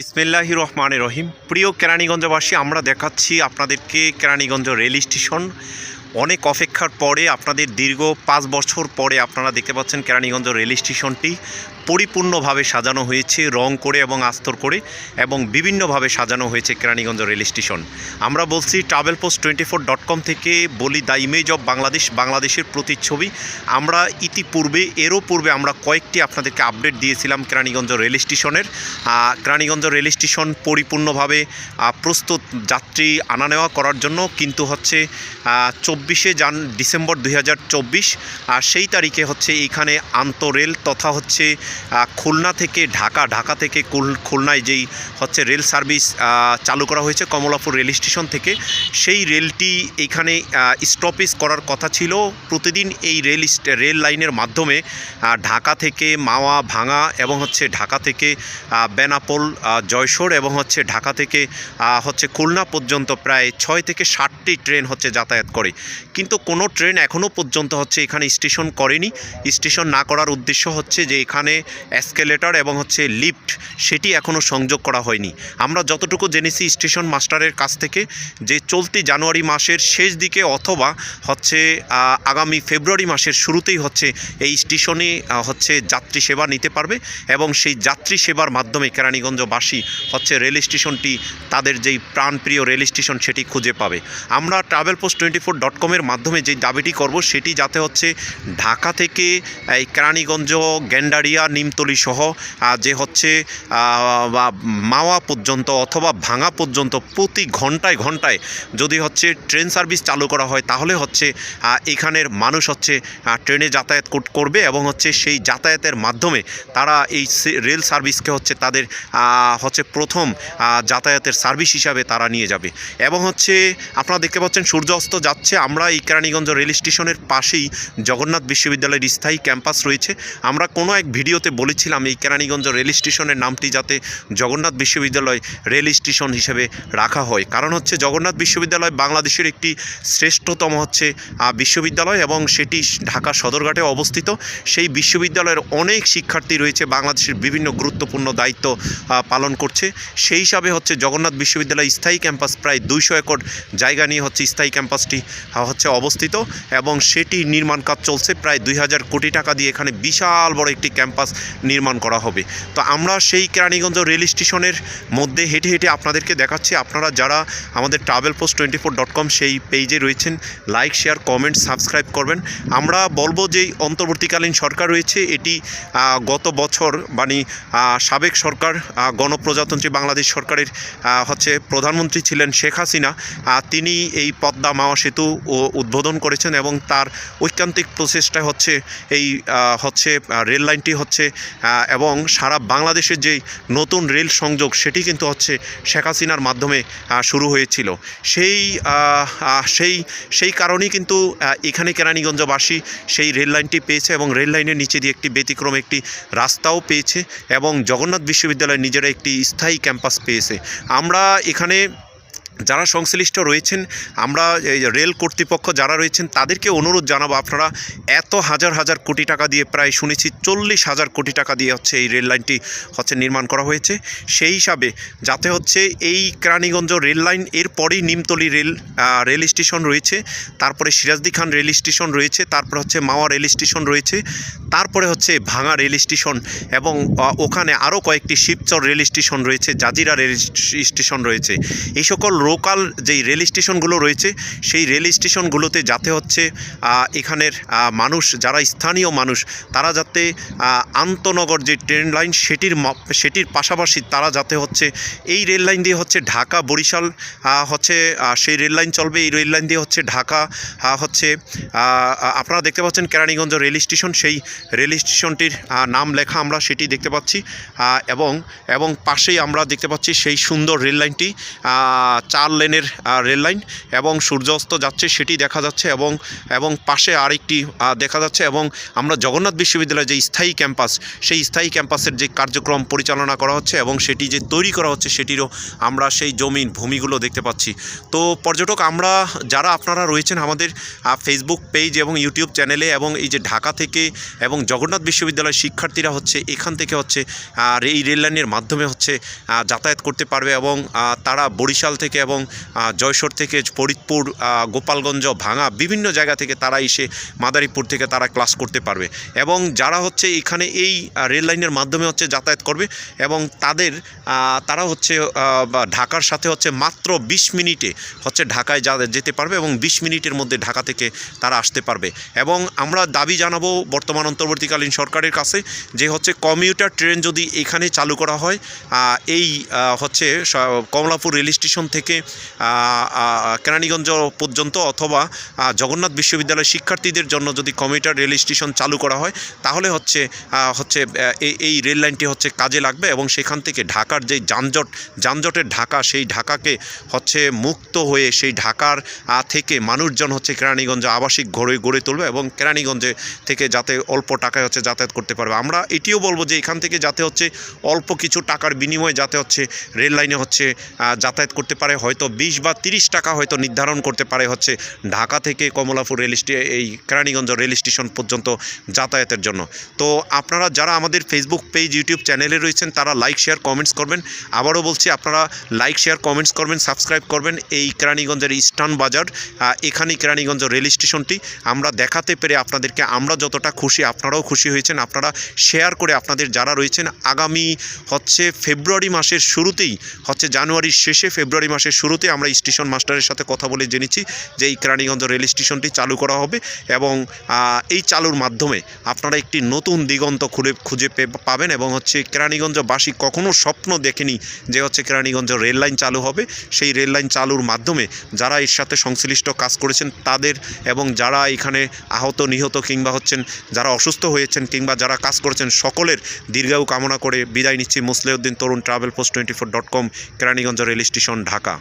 বিসমিল্লাহ রহমান রহিম। প্রিয় কেরানীগঞ্জবাসী, আমরা দেখাচ্ছি আপনাদেরকে কেরানীগঞ্জ রেল স্টেশন। অনেক অপেক্ষার পরে, আপনাদের দীর্ঘ পাঁচ বছর পরে আপনারা দেখতে পাচ্ছেন কেরানীগঞ্জ রেল স্টেশনটি। পরিপূর্ণভাবে সাজানো হয়েছে, রং করে এবং আস্তর করে এবং বিভিন্নভাবে সাজানো হয়েছে কেরানীগঞ্জ রেল স্টেশন। আমরা বলছি travel post twenty four dot com থেকে বলি দ্য ইমেজ অব বাংলাদেশ, বাংলাদেশের প্রতিচ্ছবি। আমরা ইতিপূর্বে, এরও পূর্বে আমরা কয়েকটি আপনাদেরকে আপডেট দিয়েছিলাম কেরানীগঞ্জ রেল স্টেশনের। কেরানীগঞ্জ রেল স্টেশন পরিপূর্ণভাবে প্রস্তুত যাত্রী আনা নেওয়া করার জন্য কিন্তু হচ্ছে চব্বিশে জান, ডিসেম্বর দু হাজার চব্বিশ। আর সেই তারিখে হচ্ছে এইখানে আন্তরেল তথা হচ্ছে খুলনা থেকে ঢাকা ঢাকা থেকে খুলনায় যেই হচ্ছে রেল সার্ভিস চালু করা হয়েছে কমলাপুর রেল স্টেশন থেকে, সেই রেলটি এইখানে স্টপেজ করার কথা ছিল। প্রতিদিন এই রেল রেল লাইনের মাধ্যমে ঢাকা থেকে মাওয়া, ভাঙা এবং হচ্ছে ঢাকা থেকে বেনাপোল জয়সোর এবং হচ্ছে ঢাকা থেকে হচ্ছে খুলনা পর্যন্ত প্রায় ছয় থেকে ষাটটি ট্রেন হচ্ছে যাতায়াত করে। কিন্তু কোনো ট্রেন এখনও পর্যন্ত হচ্ছে এখানে স্টেশন করেনি। স্টেশন না করার উদ্দেশ্য হচ্ছে যে এখানে অ্যাসকেলেটর এবং হচ্ছে লিফট সেটি এখনও সংযোগ করা হয়নি। আমরা যতটুকু জেনেছি স্টেশন মাস্টারের কাছ থেকে যে চলতি জানুয়ারি মাসের শেষ দিকে অথবা হচ্ছে আগামী ফেব্রুয়ারি মাসের শুরুতেই হচ্ছে এই স্টেশনে হচ্ছে যাত্রী সেবা নিতে পারবে এবং সেই যাত্রী সেবার মাধ্যমে কেরানীগঞ্জবাসী হচ্ছে রেল স্টেশনটি, তাদের যেই প্রাণপ্রিয় রেল স্টেশন সেটি খুঁজে পাবে। আমরা travel post twenty four dot কমের মাধ্যমে যে দাবিটি করব সেটি যাতে হচ্ছে ঢাকা থেকে, এই কেরানীগঞ্জ গ্যান্ডারিয়া নিমতলি সহ যে হচ্ছে মাওয়া পর্যন্ত অথবা ভাঙা পর্যন্ত প্রতি ঘন্টায় ঘন্টায় যদি হচ্ছে ট্রেন সার্ভিস চালু করা হয়, তাহলে হচ্ছে এখানের মানুষ হচ্ছে ট্রেনে যাতায়াত কর- করবে এবং হচ্ছে সেই যাতায়াতের মাধ্যমে তারা এই রেল সার্ভিসকে হচ্ছে তাদের হচ্ছে প্রথম যাতায়াতের সার্ভিস হিসাবে তারা নিয়ে যাবে। এবং হচ্ছে আপনারা দেখতে পাচ্ছেন সূর্য অস্ত যাচ্ছে, আমরা এই কেরানীগঞ্জ রেল স্টেশনের পাশেই জগন্নাথ বিশ্ববিদ্যালয়ের স্থায়ী ক্যাম্পাস রয়েছে। আমরা কোনো এক ভিডিওতে বলেছিলাম এই কেরানীগঞ্জ রেল স্টেশনের নামটি যাতে জগন্নাথ বিশ্ববিদ্যালয় রেল স্টেশন হিসেবে রাখা হয়। কারণ হচ্ছে জগন্নাথ বিশ্ববিদ্যালয় বাংলাদেশের একটি শ্রেষ্ঠতম হচ্ছে বিশ্ববিদ্যালয় এবং সেটি ঢাকা সদরঘাটে অবস্থিত। সেই বিশ্ববিদ্যালয়ের অনেক শিক্ষার্থী রয়েছে, বাংলাদেশের বিভিন্ন গুরুত্বপূর্ণ দায়িত্ব পালন করছে। সেই হিসাবে হচ্ছে জগন্নাথ বিশ্ববিদ্যালয় স্থায়ী ক্যাম্পাস প্রায় দুইশো একর জায়গা নিয়ে হচ্ছে স্থায়ী ক্যাম্পাসটি হচ্ছে অবস্থিত এবং সেটি নির্মাণ কাজ চলছে। প্রায় দুই হাজার কোটি টাকা দিয়ে এখানে বিশাল বড় একটি ক্যাম্পাস নির্মাণ করা হবে। তো আমরা সেই কেরানীগঞ্জ রেল স্টেশনের মধ্যে হেঁটে হেঁটে আপনাদেরকে দেখাচ্ছি। আপনারা যারা আমাদের travel post twenty four dot com সেই পেজে রয়েছেন লাইক শেয়ার কমেন্ট সাবস্ক্রাইব করবেন। আমরা বলব যে অন্তর্বর্তীকালীন সরকার রয়েছে, এটি গত বছর মানে সাবেক সরকার গণপ্রজাতন্ত্রী বাংলাদেশ সরকারের হচ্ছে প্রধানমন্ত্রী ছিলেন শেখ হাসিনা। তিনি এই পদ্মা মাওয়া সেতু উদ্বোধন করেছেন এবং তার ঐকান্তিক প্রচেষ্টা হচ্ছে এই হচ্ছে রেল লাইনটি হচ্ছে আহ, এবং সারা বাংলাদেশের যেই নতুন রেল সংযোগ সেটি কিন্তু হচ্ছে শেখ হাসিনার মাধ্যমে শুরু হয়েছিল। সেই সেই সেই কারণেই কিন্তু এখানে কেরানীগঞ্জবাসী সেই রেল লাইনটি পেয়েছে এবং রেল লাইনের নিচে দিয়ে একটি ব্যতিক্রম একটি রাস্তাও পেয়েছে এবং জগন্নাথ বিশ্ববিদ্যালয় নিজেরা একটি স্থায়ী ক্যাম্পাস পেয়েছে। আমরা এখানে যারা সংশ্লিষ্ট রয়েছেন, আমরা এই রেল কর্তৃপক্ষ যারা রয়েছেন, তাদেরকে অনুরোধ জানাব আপনারা এত হাজার হাজার কোটি টাকা দিয়ে প্রায় শুনেছি, চল্লিশ হাজার কোটি টাকা দিয়ে হচ্ছে এই রেল লাইনটি হচ্ছে নির্মাণ করা হয়েছে। সেই হিসাবে যাতে হচ্ছে এই কেরানীগঞ্জ রেল লাইন, এরপরেই নিমতলি রেল রেল স্টেশন রয়েছে, তারপরে সিরাজদি খান রেল স্টেশন রয়েছে, তারপরে হচ্ছে মাওয়া রেল স্টেশন রয়েছে, তারপরে হচ্ছে ভাঙা রেল স্টেশন এবং ওখানে আরও কয়েকটি শিবচর রেল স্টেশন রয়েছে, জাজিরা রেল স্টেশন রয়েছে। এই সকল লোকাল যেই রেল স্টেশনগুলো রয়েছে, সেই রেল স্টেশনগুলোতে যাতে হচ্ছে এখানের মানুষ, যারা স্থানীয় মানুষ, তারা যাতে আন্তনগর যে ট্রেন লাইন, সেটির সেটির পাশাপাশি তারা যাতে হচ্ছে, এই রেল লাইন দিয়ে হচ্ছে ঢাকা, বরিশাল হচ্ছে সেই রেল লাইন চলবে, এই রেল লাইন দিয়ে হচ্ছে ঢাকা হচ্ছে আপনারা দেখতে পাচ্ছেন কেরানীগঞ্জ রেল স্টেশন, সেই রেল স্টেশনটির নাম লেখা আমরা সেটি দেখতে পাচ্ছি এবং এবং পাশেই আমরা দেখতে পাচ্ছি সেই সুন্দর রেল লাইনটি চার লেনের রেল লাইন এবং সূর্যাস্ত যাচ্ছে, সেটি দেখা যাচ্ছে এবং এবং পাশে আরেকটি দেখা যাচ্ছে এবং আমরা জগন্নাথ বিশ্ববিদ্যালয়ের যে স্থায়ী ক্যাম্পাস, সেই স্থায়ী ক্যাম্পাসের যে কার্যক্রম পরিচালনা করা হচ্ছে এবং সেটি যে তৈরি করা হচ্ছে, সেটিরও আমরা সেই জমিন ভূমিগুলো দেখতে পাচ্ছি। তো পর্যটক, আমরা যারা আপনারা রয়েছেন আমাদের ফেসবুক পেজ এবং ইউটিউব চ্যানেলে এবং এই যে ঢাকা থেকে এবং জগন্নাথ বিশ্ববিদ্যালয়ের শিক্ষার্থীরা হচ্ছে, এখান থেকে হচ্ছে আর এই রেল লাইনের মাধ্যমে হচ্ছে যাতায়াত করতে পারবে এবং তারা বরিশাল থেকে এবং জয়সর থেকে ফরিদপুর গোপালগঞ্জ ভাঙা বিভিন্ন জায়গা থেকে তারা এসে মাদারীপুর থেকে তারা ক্লাস করতে পারবে। এবং যারা হচ্ছে এখানে এই রেল লাইনের মাধ্যমে হচ্ছে যাতায়াত করবে এবং তাদের তারা হচ্ছে ঢাকার সাথে হচ্ছে মাত্র বিশ মিনিটে হচ্ছে ঢাকায় যা যেতে পারবে এবং বিশ মিনিটের মধ্যে ঢাকা থেকে তারা আসতে পারবে। এবং আমরা দাবি জানাব বর্তমান অন্তর্বর্তীকালীন সরকারের কাছে যে হচ্ছে কমিউটার ট্রেন যদি এখানে চালু করা হয় এই হচ্ছে কমলাপুর রেল স্টেশন থেকে আহ, কেরানীগঞ্জ পর্যন্ত অথবা জগন্নাথ বিশ্ববিদ্যালয়ের শিক্ষার্থীদের জন্য যদি কমিউটার রেল স্টেশন চালু করা হয় তাহলে হচ্ছে হচ্ছে এই এই রেল লাইনটি হচ্ছে কাজে লাগবে এবং সেখান থেকে ঢাকার যে যানজট যানজটের ঢাকা সেই ঢাকাকে হচ্ছে মুক্ত হয়ে সেই ঢাকার থেকে মানুষজন হচ্ছে কেরানীগঞ্জ আবাসিক ঘরে গড়ে তুলবে এবং কেরানীগঞ্জে থেকে যাতে অল্প টাকায় হচ্ছে যাতায়াত করতে পারবে। আমরা এটিও বলব যে এখান থেকে যাতে হচ্ছে অল্প কিছু টাকার বিনিময়ে যাতে হচ্ছে রেল লাইনে হচ্ছে যাতায়াত করতে পারে। হয়তো বিশ বা তিরিশ টাকা হয়তো নির্ধারণ করতে পারে হচ্ছে ঢাকা থেকে কমলাপুর রেল এই কেরানীগঞ্জ রেল স্টেশন পর্যন্ত যাতায়াতের জন্য। তো আপনারা যারা আমাদের ফেসবুক পেজ ইউটিউব চ্যানেলে রয়েছেন, তারা লাইক শেয়ার কমেন্টস করবেন। আবারও বলছি, আপনারা লাইক শেয়ার কমেন্টস করবেন সাবস্ক্রাইব করবেন এই কেরানীগঞ্জের ইস্টার্ন বাজার এখানেই কেরানীগঞ্জ রেল স্টেশনটি। আমরা দেখাতে পেরে আপনাদেরকে, আমরা যতটা খুশি, আপনারাও খুশি হয়েছেন। আপনারা শেয়ার করে আপনাদের যারা রয়েছেন, আগামী হচ্ছে ফেব্রুয়ারি মাসের শুরুতেই, হচ্ছে জানুয়ারির শেষে ফেব্রুয়ারি মাসের শুরুতে আমরা স্টেশন মাস্টারের সাথে কথা বলে জেনেছি যে এই কেরানীগঞ্জ রেল স্টেশনটি চালু করা হবে এবং এই চালুর মাধ্যমে আপনারা একটি নতুন দিগন্ত খুলে, খুঁজে পাবেন এবং হচ্ছে কেরানীগঞ্জবাসী কখনো স্বপ্ন দেখেনি যে হচ্ছে কেরানীগঞ্জ রেল লাইন চালু হবে। সেই রেল লাইন চালুর মাধ্যমে যারা এর সাথে সংশ্লিষ্ট কাজ করেছেন তাদের এবং যারা এখানে আহত, নিহত কিংবা হচ্ছেন, যারা অসুস্থ হয়েছেন কিংবা যারা কাজ করেছেন সকলের দীর্ঘায়ু কামনা করে বিদায় নিচ্ছি। Musliuddin Tarun travel post twenty four dot com Keraniganj rail station, Dhaka.